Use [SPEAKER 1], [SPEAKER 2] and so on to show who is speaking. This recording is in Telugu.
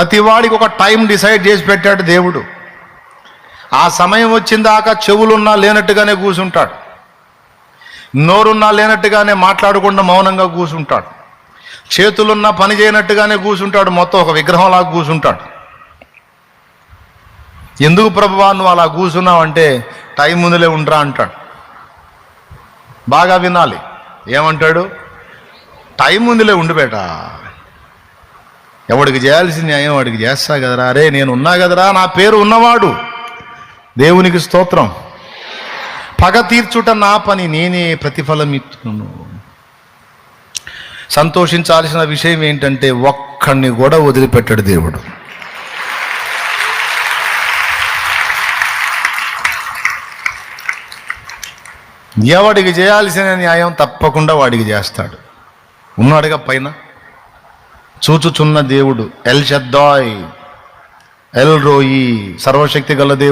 [SPEAKER 1] ప్రతి వాడికి ఒక టైం డిసైడ్ చేసి పెట్టాడు దేవుడు. ఆ సమయం వచ్చిన దాకా చెవులున్నా లేనట్టుగానే కూర్చుంటాడు నోరున్నా లేనట్టుగానే మాట్లాడకుండా మౌనంగా కూర్చుంటాడు చేతులున్నా పని చేయనట్టుగానే కూర్చుంటాడు మొత్తం ఒక విగ్రహంలాగా కూర్చుంటాడు ఎందుకు ప్రభువా నువ్వు అలా కూర్చున్నావు అంటే టైం ముందులే ఉండరా అంటాడు. బాగా వినాలి. ఏమంటాడు? టైం ముందులే ఉండు ఎవడికి చేయాల్సిన న్యాయం వాడికి చేస్తా కదరా. అరే నేను ఉన్నా కదరా నా పేరు ఉన్నవాడు. దేవునికి స్తోత్రం. పగ తీర్చుట నా పని నేనే ప్రతిఫలం ఇస్తున్నాను సంతోషించాల్సిన విషయం ఏంటంటే ఒక్కడిని కూడా వదిలిపెట్టాడు దేవుడు. ఎవడికి చేయాల్సిన న్యాయం తప్పకుండా వాడికి చేస్తాడు. ఉన్నాడుగా పైన? చూచుచున్న దేవుడు ఎల్ షద్దాయ్ ఎల్ రోయి సర్వశక్తి గల దేవుడు.